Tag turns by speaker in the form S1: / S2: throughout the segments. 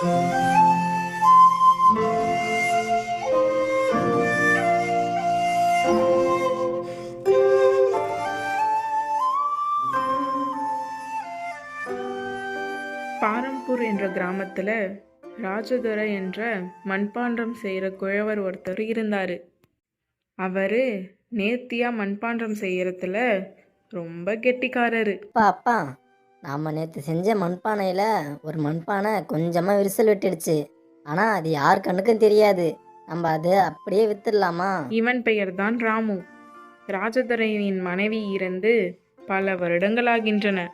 S1: பாரம்பூர் என்ற கிராமத்தில் ராஜதுரை என்ற மண்பாண்டம் செய்கிற குழவர் ஒருத்தர் இருந்தார். அவர் நேர்த்தியாக மண்பாண்டம் செய்கிறதுல ரொம்ப கெட்டிக்காரரு.
S2: பாப்பா நாம் நேற்று செஞ்ச மண்பானையில் ஒரு மண்பானை கொஞ்சமாக விரிசல் விட்டுடுச்சு. ஆனால் அது யார் கண்ணுக்கும் தெரியாது. நம்ம அதை அப்படியே வித்துடலாமா?
S1: இவன் பெயர்தான் ராமு. ராஜதுரையின் மனைவி இறந்து பல வருடங்களாகின்றன.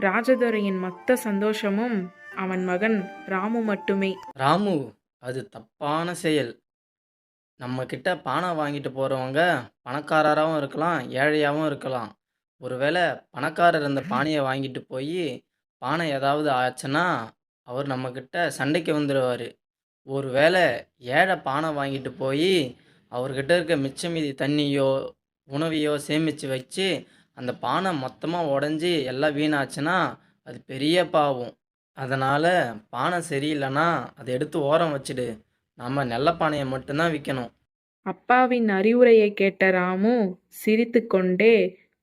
S1: ராஜதுரையின் மொத்த சந்தோஷமும் அவன் மகன் ராமு மட்டுமே.
S3: ராமு அது தப்பான செயல். நம்ம கிட்ட பானை வாங்கிட்டு போகிறவங்க பணக்காரராகவும் இருக்கலாம் ஏழையாகவும் இருக்கலாம். ஒருவேளை பணக்காரர் அந்த பானையை வாங்கிட்டு போய் பானை ஏதாவது ஆச்சுன்னா அவர் நம்மக்கிட்ட சண்டைக்கு வந்துடுவார் ஒருவேளை ஏழை பானை வாங்கிட்டு போய் அவர்கிட்ட இருக்க மிச்ச மீதி தண்ணியோ உணவையோ சேமித்து வச்சு அந்த பானை மொத்தமாக உடஞ்சி எல்லாம் வீணாச்சுன்னா அது பெரிய பாவம். அதனால் பானை சரியில்லைன்னா அதை எடுத்து ஓரம் வச்சுடு. நம்ம நல்ல பானையை மட்டும்தான் விற்கணும்
S1: அப்பாவின் அறிவுரையை கேட்ட ராமு சிரித்துக்கொண்டே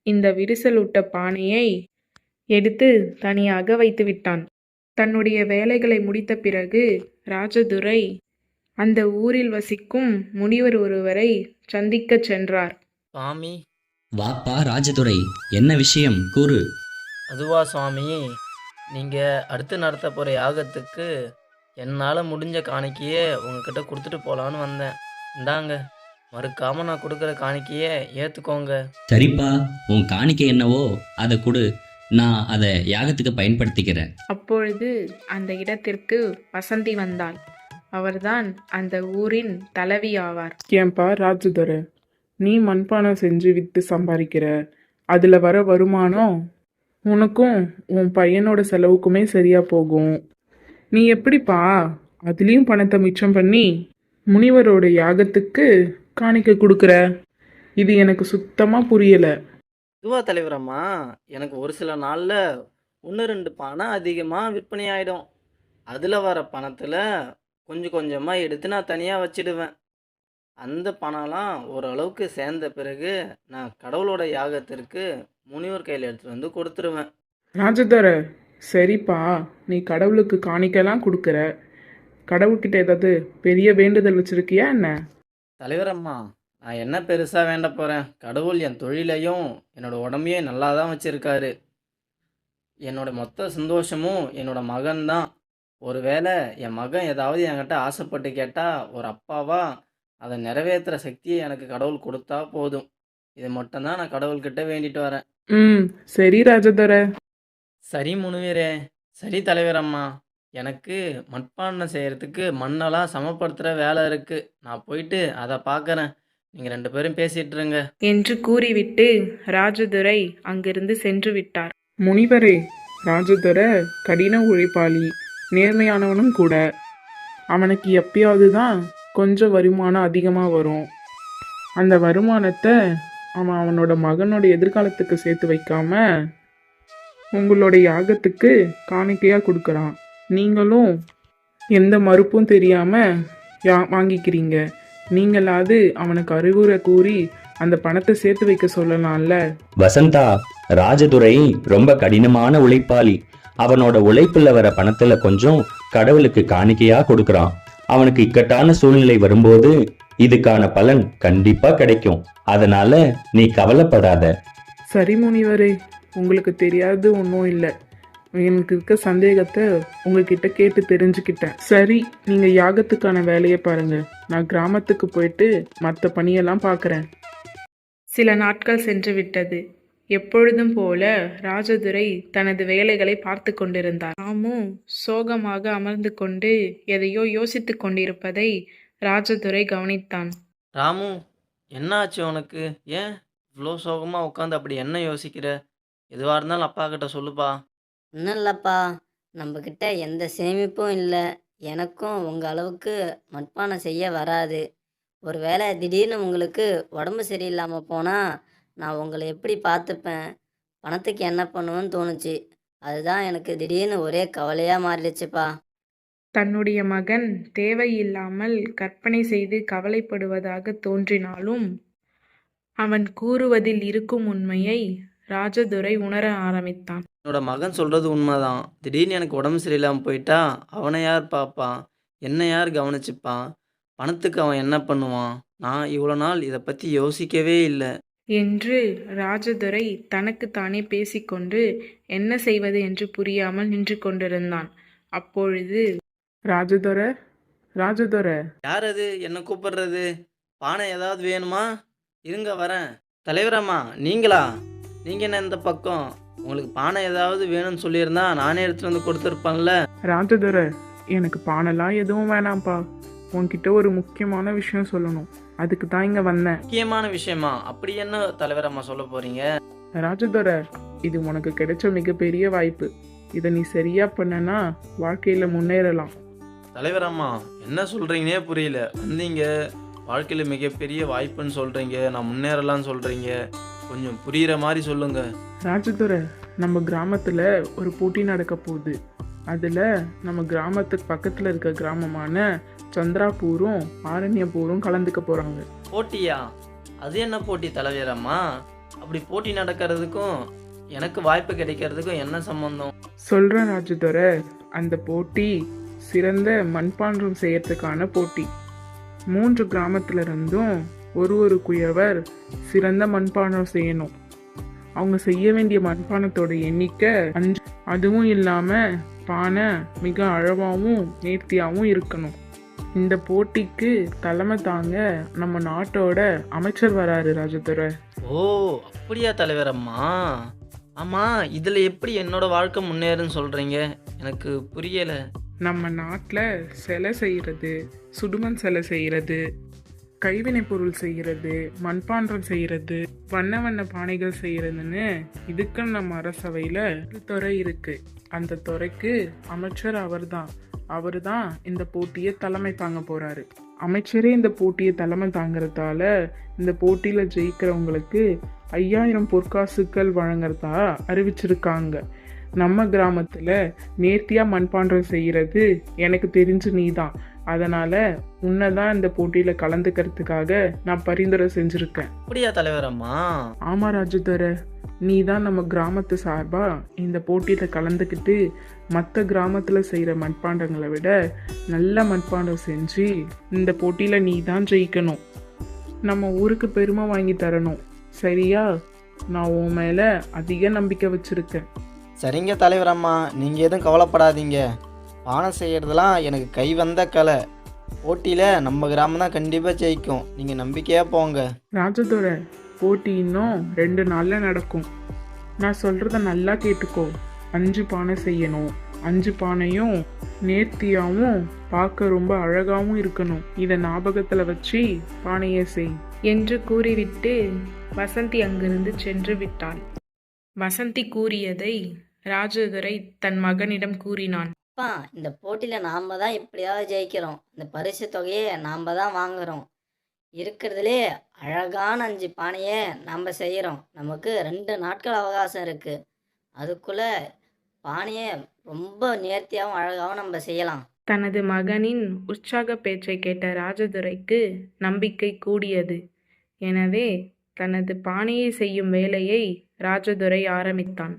S1: இந்த விரிசலுட்ட பானையை எடுத்து தனியாக வைத்து விட்டான் தன்னுடைய வேலைகளை முடித்த பிறகு ராஜதுரை அந்த ஊரில் வசிக்கும் முனிவர் ஒருவரை சந்திக்கச் சென்றார்.
S3: சுவாமி.
S4: வாப்பா ராஜதுரை என்ன விஷயம்? கூறு.
S3: அதுவா சுவாமி நீங்கள் அடுத்து நடத்த போகிற யாகத்துக்கு என்னால் முடிஞ்ச காணிக்கையே உங்ககிட்ட கொடுத்துட்டு போகலான்னு வந்தேன். இந்தாங்க. மறுக்காமல் நான் கொடுக்குற காணிக்கையே ஏற்றுக்கோங்க
S4: சரிப்பா உன் காணிக்கை என்னவோ அதை கொடு. நான் அதை யாகத்துக்கு பயன்படுத்திக்கிறேன்.
S1: அப்பொழுது அந்த இடத்திற்கு வசந்தி வந்தாள். அவர்தான் அந்த ஊரின் தலைவி ஆவார்
S5: ஏன்பா ராஜதுரை நீ மண்பானை செஞ்சு விற்று சம்பாதிக்கிற? அதில் வர வருமானம்? உனக்கும் உன் பையனோட செலவுக்குமே சரியா போகும். நீ எப்படிப்பா அதுலேயும் பணத்தை மிச்சம் பண்ணி முனிவரோட யாகத்துக்கு காணிக்கை கொடுக்குற? இது எனக்கு சுத்தமாக புரியலை.
S3: இதுவா தலைவரம்மா எனக்கு ஒரு சில நாளில் ஒன்று ரெண்டு பானை அதிகமாக விற்பனை ஆகிடும் அதில் வர பணத்தில் கொஞ்சம் கொஞ்சமாக எடுத்து நான் தனியாக வச்சிடுவேன். அந்த பணம்லாம் ஓரளவுக்கு சேர்ந்த பிறகு நான் கடவுளோட யாகத்திற்கு முனிவர் கையில் எடுத்துகிட்டு வந்து கொடுத்துருவேன்.
S5: ராஜதுரை சரிப்பா. நீ கடவுளுக்கு காணிக்கைலாம் கொடுக்குற. கடவுள்கிட்ட ஏதாவது பெரிய வேண்டுதல் வச்சிருக்கியா என்ன?
S3: தலைவரம்மா நான் என்ன பெருசாக வேண்ட போகிறேன் கடவுள் என் தொழிலையும் என்னோட உடம்பையும் நல்லா தான் வச்சுருக்காரு. என்னோட மொத்த சந்தோஷமும் என்னோட மகன்தான். ஒருவேளை என் மகன் ஏதாவது என்கிட்ட ஆசைப்பட்டு கேட்டால் ஒரு அப்பாவா அதை நிறைவேற்றுற சக்தியை எனக்கு கடவுள் கொடுத்தா போதும். இது மட்டும்தான் நான் கடவுள்கிட்ட வேண்டிட்டு வரேன்.
S5: ம் சரி ராஜதுரை.
S3: சரி முனுவீரே. சரி தலைவரம்மா. எனக்கு மட்பாண்டம் செய்கிறதுக்கு மண்ணெல்லாம் சமப்படுத்துகிற வேலை இருக்குது நான் போயிட்டு அதை பார்க்குறேன் நீங்கள் ரெண்டு பேரும் பேசிகிட்டு இருங்க.
S1: என்று கூறிவிட்டு ராஜதுரை அங்கிருந்து சென்று விட்டார்.
S5: முனிவரே ராஜதுரை கடின உழைப்பாளி நேர்மையானவனும் கூட. அவனுக்கு எப்பயாவது தான் கொஞ்சம் வருமானம் அதிகமாக வரும். அந்த வருமானத்தை அவன் அவனோட மகனோட எதிர்காலத்துக்கு சேர்த்து வைக்காம உங்களோட யாகத்துக்கு காணிக்கையாக கொடுக்குறான். நீங்களும் எந்த மறுப்பும் தெரியாமல் யா வாங்கிக்கிறீங்க. நீங்களாவது அவனுக்கு அறிவுரை கூறி அந்த பணத்தை சேர்த்து வைக்க சொல்லலாம்ல?
S6: வசந்தா ராஜதுரை ரொம்ப கடினமான உழைப்பாளி. அவனோட உழைப்புல வர பணத்துல கொஞ்சம் கடவுளுக்கு காணிக்கையா கொடுக்கறான். அவனுக்கு இக்கட்டான சூழ்நிலை வரும்போது இதுக்கான பலன் கண்டிப்பா கிடைக்கும். அதனால நீ கவலைப்படாத.
S5: சரி முனிவரே. உங்களுக்கு தெரியாது ஒன்றும் இல்லை. எனக்கு இருக்க சந்தேகத்தை உங்ககிட்ட கேட்டு தெரிஞ்சுக்கிட்டேன். சரி நீங்கள் யாகத்துக்கான வேலையை பாருங்க. நான் கிராமத்துக்கு போயிட்டு மற்ற பணியெல்லாம் பார்க்குறேன்
S1: சில நாட்கள் சென்று விட்டது. எப்பொழுதும் போல ராஜதுரை தனது வேலைகளை பார்த்து கொண்டிருந்தார். ராமு சோகமாக அமர்ந்து கொண்டு எதையோ யோசித்துக் கொண்டிருப்பதை ராஜதுரை கவனித்தான்.
S3: ராமு என்ன ஆச்சு உனக்கு? ஏன் இவ்வளோ சோகமாக உட்காந்து அப்படி என்ன யோசிக்கிற? எதுவாக இருந்தாலும் அப்பா கிட்ட சொல்லுப்பா.
S2: ஒன்றும் இல்லைப்பா. நம்மக்கிட்ட எந்த சேமிப்பும் இல்லை. எனக்கும் உங்கள் அளவுக்கு மட்பானம் செய்ய வராது. ஒருவேளை திடீர்னு உங்களுக்கு உடம்பு சரியில்லாமல் போனால் நான் உங்களை எப்படி பார்த்துப்பேன்? பணத்துக்கு என்ன பண்ணுவேன்னு தோணுச்சு. அதுதான் எனக்கு திடீர்னு ஒரே கவலையாக மாறிடுச்சுப்பா.
S1: தன்னுடைய மகன் தேவையில்லாமல் கற்பனை செய்து கவலைப்படுவதாக தோன்றினாலும் அவன் கூறுவதில் இருக்கும் உண்மையை ராஜதுரை உணர ஆரம்பித்தான்.
S3: என்னோட மகன் சொல்கிறது உண்மைதான். திடீர்னு எனக்கு உடம்பு சரியில்லாமல் போயிட்டா அவனை யார் பார்ப்பான்? என்னை யார் கவனிச்சுப்பான்? பணத்துக்கு அவன் என்ன பண்ணுவான்? நான் இவ்வளோ நாள் இதை பற்றி யோசிக்கவே இல்லை.
S1: என்று ராஜதுரை தனக்குத்தானே பேசிக்கொண்டு என்ன செய்வது என்று புரியாமல் நின்று கொண்டிருந்தான். அப்பொழுது
S5: ராஜதுரை ராஜதுரை.
S3: யார் அது? என்ன கூப்பிடுறது? பானை ஏதாவது வேணுமா? இருங்க வரேன். தலைவரம்மா நீங்களா? நீங்கள் என்ன இந்த பக்கம்? உங்களுக்கு பானை ஏதாவது வேணும்னு சொல்லியிருந்தா நானே எடுத்துகிட்டு வந்து கொடுத்துருப்பேன்ல.
S5: ராஜதுரை எனக்கு பானெல்லாம் எதுவும் வேணாம்ப்பா. உன்கிட்ட ஒரு முக்கியமான விஷயம் சொல்லணும். அதுக்கு தான் இங்கே வந்தேன்.
S3: முக்கியமான விஷயமா? அப்படி என்ன தலைவரம்மா சொல்ல போகிறீங்க
S5: ராஜதுரை இது உனக்கு கிடைச்ச மிகப்பெரிய வாய்ப்பு. இதை நீ சரியா பண்ணனா வாழ்க்கையில் முன்னேறலாம்.
S3: தலைவரம்மா என்ன சொல்கிறீங்கன்னே புரியல. வந்தீங்க. வாழ்க்கையில் மிகப்பெரிய வாய்ப்புன்னு சொல்கிறீங்க நான் முன்னேறலாம்னு சொல்கிறீங்க கொஞ்சம் புரிகிற மாதிரி சொல்லுங்கள்
S5: ராஜதுரை நம்ம கிராமத்தில் ஒரு போட்டி நடக்க போகுது. அதில் நம்ம கிராமத்துக்கு பக்கத்தில் இருக்க கிராமமான சந்திராபூரும் ஆரண்யபூரும் கலந்துக்க போகிறாங்க
S3: போட்டியா? அது என்ன போட்டி தலைவரம்மா? அப்படி போட்டி நடக்கிறதுக்கும் எனக்கு வாய்ப்பு கிடைக்கிறதுக்கும் என்ன சம்பந்தம்?
S5: சொல்கிறேன் ராஜதுரை அந்த போட்டி சிறந்த மண்பாண்டம் செய்யறதுக்கான போட்டி. மூன்று கிராமத்துல இருந்தும் ஒரு ஒரு குயவர் சிறந்த மண்பானம் செய்யணும். அவங்க செய்ய வேண்டிய மண்பானத்தோட எண்ணிக்கை அஞ்சு. அதுவும் இல்லாம பானை மிக அழகாவும் நேர்த்தியாகவும் இருக்கணும். இந்த போட்டிக்கு தலைமை தாங்க நம்ம நாட்டோட அமைச்சர் வராரு ராஜதுரை.
S3: ஓ அப்படியா தலைவரம்மா ஆமாம் இதில் எப்படி என்னோட வாழ்க்கை முன்னேறுன்னு சொல்கிறீங்க எனக்கு புரியலை.
S5: நம்ம நாட்டில் சிலை செய்கிறது சுடுமண் சிலை செய்கிறது கைவினை பொருள் செய்கிறது மண்பாண்டம் செய்கிறது வண்ண வண்ண பானைகள் செய்கிறதுன்னு இதுக்குன்னு நம்ம அரசவையில் துறை இருக்கு. அந்த துறைக்கு அமைச்சர் அவர்தான். அவர் தான் இந்த போட்டியை தலைமை தாங்க போறாரு. அமைச்சரே இந்த போட்டியை தலைமை தாங்கிறதால இந்த போட்டியில் ஜெயிக்கிறவங்களுக்கு ஐயாயிரம் பொற்காசுக்கள் வழங்குறதா அறிவிச்சிருக்காங்க. நம்ம கிராமத்தில் நேர்த்தியாக மண்பாண்டம் செய்கிறது எனக்கு தெரிஞ்சு நீ தான் அதனால் உன்னை தான் இந்த போட்டியில் கலந்துக்கிறதுக்காக நான் பரிந்துரை செஞ்சுருக்கேன்.
S3: அப்படியா தலைவரம்மா
S5: ஆமாம் ராஜதுரை நீ தான் நம்ம கிராமத்து சார்பாக இந்த போட்டியில் கலந்துக்கிட்டு மற்ற கிராமத்தில் செய்கிற மண்பாண்டங்களை விட நல்ல மண்பாண்டம் செஞ்சு இந்த போட்டியில் நீ தான் ஜெயிக்கணும். நம்ம ஊருக்கு பெருமை வாங்கி தரணும். சரியா? நான் உன் மேலே அதிக நம்பிக்கை வச்சுருக்கேன்.
S3: சரிங்க தலைவரம்மா நீங்கள் எதுவும் கவலைப்படாதீங்க. பானை செய்கிறதுலாம் எனக்கு கை வந்த கலை. போட்டியில் நம்ம கிராமம் தான் கண்டிப்பாக ஜெயிக்கும். நீங்கள் நம்பிக்கையாக போங்க.
S5: ராஜதுரை போட்டி இன்னும் ரெண்டு நாளில் நடக்கும். நான் சொல்கிறத நல்லா கேட்டுக்கோ. அஞ்சு பானை செய்யணும். அஞ்சு பானையும் நேர்த்தியாகவும் பார்க்க ரொம்ப அழகாகவும் இருக்கணும். இதை ஞாபகத்தில் வச்சு பானையை செய்.
S1: என்று கூறிவிட்டு வசந்தி அங்கிருந்து சென்று விட்டாள். வசந்தி கூறியதை ராஜதுரை தன் மகனிடம் கூறினான்.
S2: அப்பா இந்த போட்டியில் நாம் தான் எப்படியாவது ஜெயிக்கிறோம். இந்த பரிசு தொகையை நாம் தான் வாங்குகிறோம் இருக்கிறதுலே அழகான அஞ்சு பானையை நாம் செய்கிறோம் நமக்கு ரெண்டு நாட்கள் அவகாசம் இருக்குது அதுக்குள்ளே பானையை ரொம்ப நேர்த்தியாகவும் அழகாகவும் நம்ம செய்யலாம்.
S1: தனது மகனின் உற்சாக பேச்சை கேட்ட ராஜதுரைக்கு நம்பிக்கை கூடியது. எனவே தனது பானையை செய்யும் வேலையை ராஜதுரை ஆரம்பித்தான்.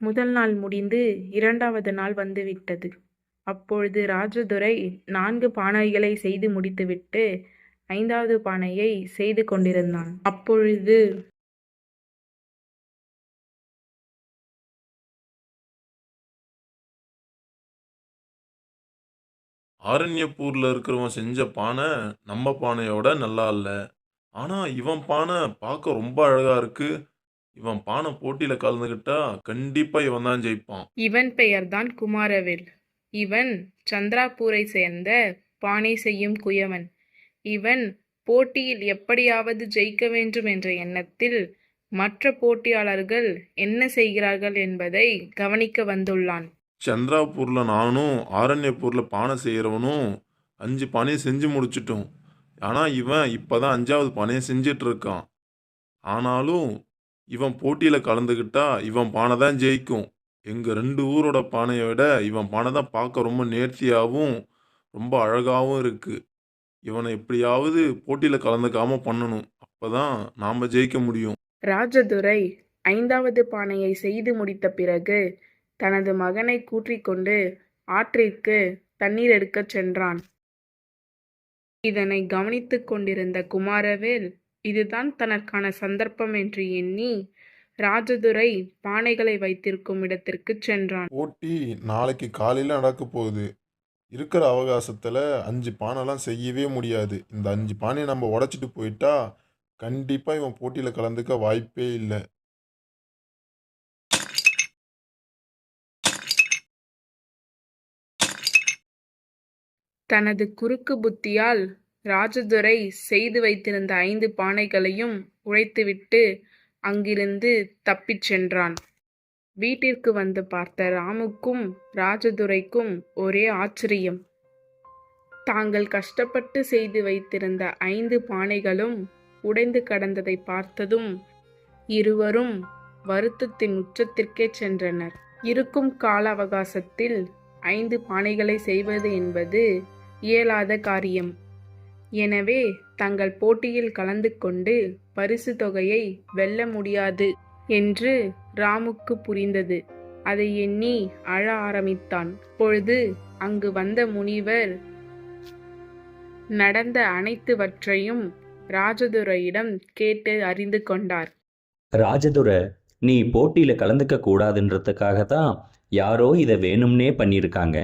S1: முதல் நாள் முடிந்து இரண்டாவது நாள் வந்துவிட்டது. அப்பொழுது ராஜதுரை நான்கு பானைகளை செய்து முடித்துவிட்டு ஐந்தாவது பானையை செய்து கொண்டிருந்தான். அப்பொழுது
S7: ஆரண்யப்பூர்ல இருக்கிறவன் செஞ்ச பானை நம்ம பானையோட நல்லா இல்ல. ஆனா இவன் பானை பார்க்க ரொம்ப அழகா இருக்கு. இவன் பானை போட்டியில கலந்துக்கிட்டா கண்டிப்பா இவன் தான் ஜெயிப்பான்.
S1: இவன் பெயர்தான் குமாரவேல். இவன் சந்திராபூரை சேர்ந்த பானை செய்யும் குயவன். இவன் போட்டியில் எப்படியாவது ஜெயிக்க வேண்டும் என்ற எண்ணத்தில் மற்ற போட்டியாளர்கள் என்ன செய்கிறார்கள் என்பதை கவனிக்க வந்துள்ளான்.
S7: சந்திராபூர்ல நானும் ஆரண்யப்பூரில் பானை செய்கிறவனும் அஞ்சு பானையை செஞ்சு முடிச்சிட்டோம். ஆனா இவன் இப்பதான் அஞ்சாவது பானையை செஞ்சிட்டு இருக்கான் ஆனாலும் இவன் போட்டியில கலந்துக்கிட்டா இவன் பானை தான் ஜெயிக்கும். எங்கள் ரெண்டு ஊரோட பானையை விட இவன் பானை தான் பார்க்க ரொம்ப நேர்த்தியாகவும் ரொம்ப அழகாகவும் இருக்குது இவனை எப்படியாவது போட்டியில் கலந்துக்காம பண்ணணும். அப்பதான் நாம ஜெயிக்க முடியும்.
S1: ராஜதுரை ஐந்தாவது பானையை செய்து முடித்த பிறகு தனது மகனை கூற்றிக்கொண்டு ஆற்றிற்கு தண்ணீர் எடுக்கச் சென்றான். இதனை கவனித்துக் கொண்டிருந்த குமாரவேல் இதுதான் தனக்கான சந்தர்ப்பம் என்று எண்ணி ராஜதுரை பானைகளை வைத்திருக்கும் இடத்திற்குச் சென்றான்.
S7: போட்டி நாளைக்கு காலையில் நடக்க போகுது. இருக்கிற அவகாசத்தில் அஞ்சு பானைலாம் செய்யவே முடியாது. இந்த அஞ்சு பானையை நம்ம உடைச்சிட்டு போயிட்டா கண்டிப்பாக இவன் போட்டியில் கலந்துக்க வாய்ப்பே இல்லை.
S1: தனது குறுக்கு புத்தியால் ராஜதுரை செய்து வைத்திருந்த ஐந்து பானைகளையும் உடைத்துவிட்டு அங்கிருந்து தப்பிச் சென்றான். வீட்டிற்கு வந்து பார்த்த ராமுக்கும் ராஜதுரைக்கும் ஒரே ஆச்சரியம். தாங்கள் கஷ்டப்பட்டு செய்து வைத்திருந்த ஐந்து பானைகளும் உடைந்து கடந்ததை பார்த்ததும் இருவரும் வருத்தத்தின் உச்சத்திற்கே சென்றனர். இருக்கும் கால அவகாசத்தில் ஐந்து பானைகளை செய்வது என்பது இயலாத காரியம். எனவே தங்கள் போட்டியில் கலந்து கொண்டு பரிசு தொகையை வெல்ல முடியாது என்று ராமுக்கு புரிந்தது. அதை எண்ணி அழ ஆரம்பித்தான். பொழுது அங்கு வந்த முனிவர் நடந்த அனைத்துவற்றையும் ராஜதுரையிடம் கேட்டு அறிந்து கொண்டார்.
S6: ராஜதுர நீ போட்டியில கலந்துக்க கூடாதுன்றதுக்காக தான் யாரோ இதை வேணும்னே பண்ணியிருக்காங்க.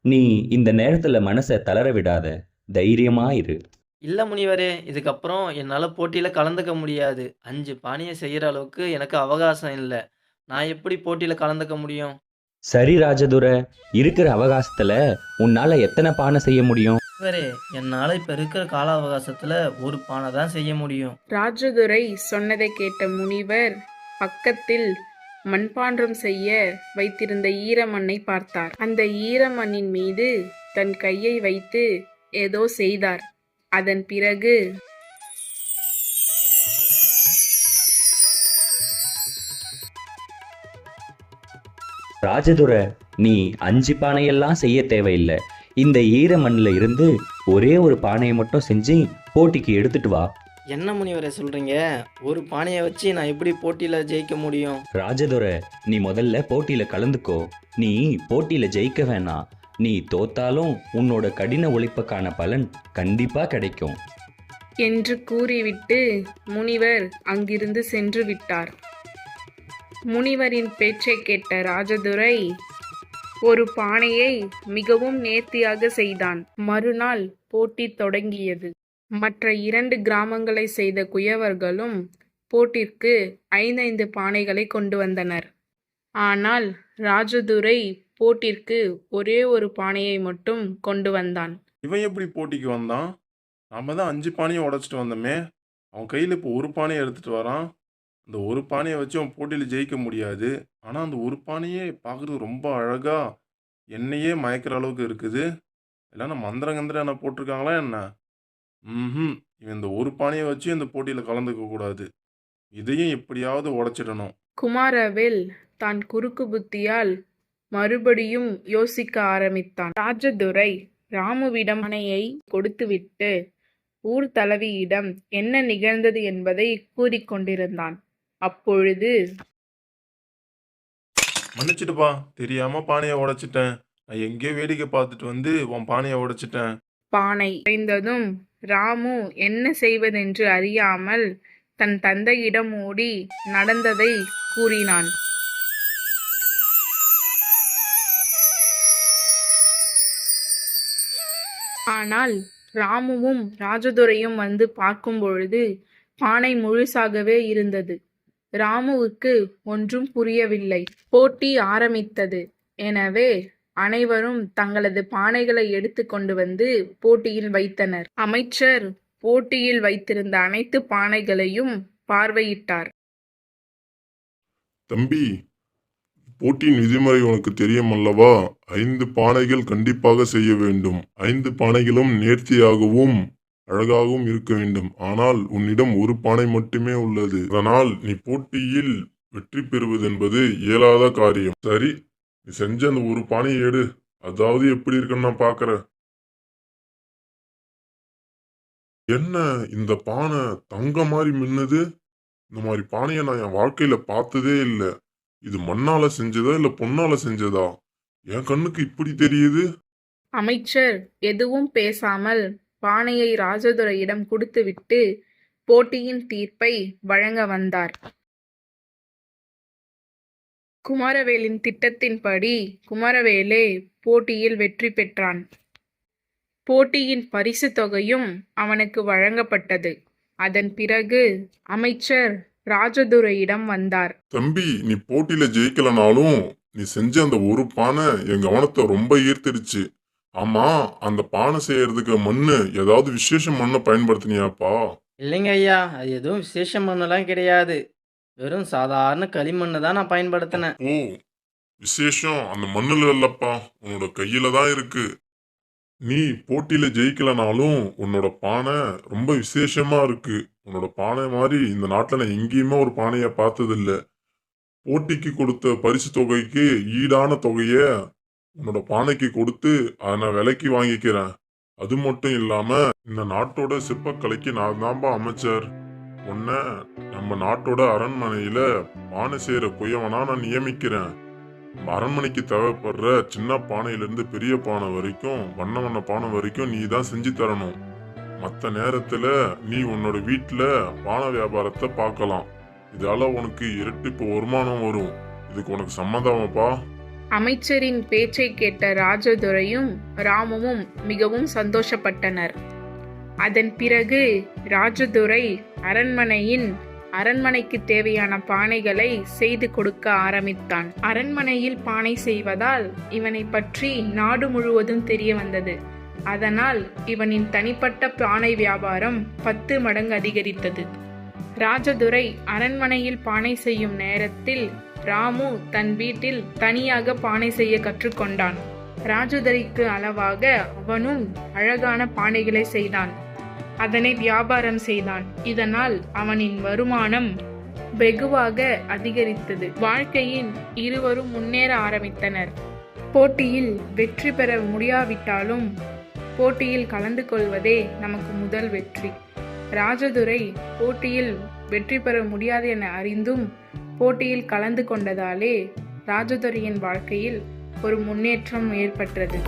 S6: நீ இந்த நேரத்துல மனசை தளர விடாத. தைரியமா இரு.
S3: இல்லை முனிவரே இதுக்கப்புறம் என்னால் போட்டியில் கலந்துக்க முடியாது. அஞ்சு பானையை செய்கிற அளவுக்கு எனக்கு அவகாசம் இல்லை. நான் எப்படி போட்டியில் கலந்துக்க முடியும்?
S6: சரி ராஜதுர இருக்கிற அவகாசத்துல உன்னால எத்தனை பானை செய்ய முடியும்?
S3: முனிவரே என்னால் இப்போ இருக்கிற கால அவகாசத்தில் ஒரு பானை தான் செய்ய முடியும்.
S1: ராஜதுரை சொன்னதை கேட்ட முனிவர் பக்கத்தில் மண்பாண்டம் செய்ய வைத்திருந்த ஈரமண்ணை பார்த்தார். அந்த ஈரமண்ணின் மீது தன் கையை வைத்து ஏதோ செய்தார். அதன் பிறகு
S6: ராஜதுர நீ அஞ்சு பானையெல்லாம் செய்ய தேவையில்லை. இந்த ஈர மண்ணில் இருந்து ஒரே ஒரு பானையை மட்டும் செஞ்சு போட்டிக்கு எடுத்துட்டு வா.
S3: என்ன முனிவரே சொல்கிறீங்க ஒரு பானையை வச்சு நான் எப்படி போட்டியில் ஜெயிக்க முடியும்?
S6: ராஜதுர நீ முதல்ல போட்டியில கலந்துக்கோ. நீ போட்டியில ஜெயிக்க வேணாம். நீ தோத்தாலும் உன்னோட கடின உழைப்புக்கான பலன் கண்டிப்பா கிடைக்கும்.
S1: என்று கூறிவிட்டு முனிவர் அங்கிருந்து சென்று விட்டார். முனிவரின் பேச்சை கேட்ட ராஜதுரை ஒரு பானையை மிகவும் நேர்த்தியாக செய்தான். மறுநாள் போட்டி தொடங்கியது. மற்ற இரண்டு கிராமங்களை செய்த குயவர்களும் போட்டிற்கு ஐந்தைந்து பானைகளை கொண்டு வந்தனர். ஆனால் ராஜதுரை போட்டிற்கு ஒரே ஒரு பானையை மட்டும் கொண்டு வந்தான்.
S7: இவன் எப்படி போட்டிக்கு வந்தான்? நாம தான் அஞ்சு பானையை உடைச்சிட்டு வந்தோமே. அவன் கையில் இப்போ ஒரு பானையை எடுத்துட்டு வரான். அந்த ஒரு பானையை வச்சு அவன் போட்டியில் ஜெயிக்க முடியாது. ஆனால் அந்த ஒரு பானையே பார்க்குறது ரொம்ப அழகா என்னையே மயக்கிற அளவுக்கு இருக்குது. இல்லைன்னா மந்திரம் கந்திரம் என்ன போட்டிருக்காங்களா என்ன? ம் இவன் இந்த ஒரு பானையை வச்சு இந்த போட்டியில் கலந்துக்க கூடாது. இதையும் எப்படியாவது உடைச்சிடணும்.
S1: குமாரவேல் தான் குறுக்கு புத்தியால் மறுபடியும் யோசிக்க ஆரம்பித்தான். ராஜதுரை ராமுவிடம் மனையை கொடுத்துவிட்டு ஊர் தலைவியிடம் என்ன நிகழ்ந்தது என்பதை கூறிக்கொண்டிருந்தான் அப்பொழுது
S7: மன்னிச்சிட்டுப்பா தெரியாம பானையை உடைச்சிட்டேன். நான் எங்கேயோ வேடிக்கை பார்த்துட்டு வந்து உன் பானையை உடைச்சிட்டேன்.
S1: பானை உடைந்ததும் ராமு என்ன செய்வதென்று அறியாமல் தன் தந்தையிடம் ஓடி நடந்ததை கூறினான். ஆனால் ராமுவும் ராஜதுரையும் வந்து பார்க்கும் பொழுது பானை முழுசாகவே இருந்தது. ராமுவுக்கு ஒன்றும் புரியவில்லை. போட்டி ஆரம்பித்தது. எனவே அனைவரும் தங்களது பானைகளை எடுத்து கொண்டு வந்து போட்டியில் வைத்தனர். அமைச்சர் போட்டியில் வைத்திருந்த அனைத்து பானைகளையும் பார்வையிட்டார்.
S7: தம்பி போட்டியின் விதிமுறை உனக்கு தெரியும் அல்லவா ஐந்து பானைகள் கண்டிப்பாக செய்ய வேண்டும். ஐந்து பானைகளும் நேர்த்தியாகவும் அழகாகவும் இருக்க வேண்டும். ஆனால் உன்னிடம் ஒரு பானை மட்டுமே உள்ளது. அதனால் நீ போட்டியில் வெற்றி பெறுவது என்பது இயலாத காரியம். சரி நீ செஞ்ச அந்த ஒரு பானையை எடு. அதாவது எப்படி இருக்குன்னு நான் பார்க்குறேன்.
S8: என்ன இந்த பானை தங்க மாதிரி மின்னுது? இந்த மாதிரி பானையை நான் என் வாழ்க்கையில பார்த்ததே இல்லை. இது மண்ணால செஞ்சதா இல்ல பொன்னால செஞ்சதா? என் கண்ணுக்கு இப்படி தெரியுது?
S1: அமைச்சர் எதுவும் பேசாமல் பானையை ராஜதுரையிடம் கொடுத்துவிட்டு போட்டியின் தீர்ப்பை வழங்க வந்தார். குமாரவேலின் திட்டத்தின்படி குமாரவேலே போட்டியில் வெற்றி பெற்றான். போட்டியின் பரிசு தொகையும் அவனுக்கு வழங்கப்பட்டது. அதன் பிறகு அமைச்சர் ராஜதுரையிடம் வந்தார்.
S8: தம்பி நீ போட்டியில ஜெயிக்கலனாலும் நீ செஞ்ச அந்த ஒரு பானை என் கவனத்தை ரொம்ப ஈர்த்திருச்சு ஆமா அந்த பானை செய்யறதுக்கு மண்ணு ஏதாவது விசேஷ மண்ணை பயன்படுத்தினியாப்பா?
S3: இல்லைங்க ஐயா அது எதுவும் விசேஷம் மண்ணெல்லாம் கிடையாது. வெறும் சாதாரண களிமண்ணு தான் நான் பயன்படுத்தினேன்.
S8: ஓ விசேஷம் அந்த மண்ணுல இல்லப்பா. உன்னோட கையில தான் இருக்கு. நீ போட்டியில ஜெயிக்கலனாலும் உன்னோட பானை ரொம்ப விசேஷமா இருக்கு. உன்னோட பானை மாதிரி இந்த நாட்டில் நான் எங்கேயுமே ஒரு பானையை பார்த்ததில்ல. போட்டிக்கு கொடுத்த பரிசு தொகைக்கு ஈடான தொகையை உன்னோட பானைக்கு கொடுத்து அதை நான் விலைக்கு வாங்கிக்கிறேன். அது மட்டும் இல்லாமல் இந்த நாட்டோட சிற்பக்கலைக்கு நான் தான்பா அமைச்சர். உன்னை நம்ம நாட்டோட அரண்மனையில் பானை செய்கிற குயவனா நான் நியமிக்கிறேன். அரண்மனைக்கு தேவைப்படுற சின்ன பானையிலேருந்து பெரிய பானை வரைக்கும் வண்ண வண்ண பானை வரைக்கும் நீ தான் செஞ்சு தரணும். மற்ற நேரத்துல நீ உன்னோட வீட்டுல பான வியாபாரத்தை பார்க்கலாம். இதால உனக்கு இரட்டிப்பு வருமானம் வரும். இதுக்கு உனக்கு சம்மதமாப்பா
S1: அமைச்சரின் பேச்சை கேட்ட ராஜதுரையும் ராமுவும் மிகவும் சந்தோஷப்பட்டனர். அதன் பிறகு ராஜதுரை அரண்மனையின் அரண்மனைக்கு தேவையான பானைகளை செய்து கொடுக்க ஆரம்பித்தான். அரண்மனையில் பானை செய்வதால் இவனை பற்றி நாடு முழுவதும் தெரிய வந்தது. அதனால் இவனின் தனிப்பட்ட பானை வியாபாரம் பத்து மடங்கு அதிகரித்தது. ராஜதுரை அரண்மனையில் பானை செய்யும் நேரத்தில் ராமு தன் வீட்டில் தனியாக பானை செய்ய கற்றுக்கொண்டான். ராஜதுரைக்கு அளவாக அவனும் அழகான பானைகளை செய்தான். அதனை வியாபாரம் செய்தான். இதனால் அவனின் வருமானம் வெகுவாக அதிகரித்தது. வாழ்க்கையில் இருவரும் முன்னேற ஆரம்பித்தனர். போட்டியில் வெற்றி பெற முடியாவிட்டாலும் போட்டியில் கலந்து கொள்வதே நமக்கு முதல் வெற்றி. ராஜதுரை போட்டியில் வெற்றி பெற முடியாது என அறிந்தும் போட்டியில் கலந்து கொண்டதாலே ராஜதுரையின் வாழ்க்கையில் ஒரு முன்னேற்றம் ஏற்பட்டது.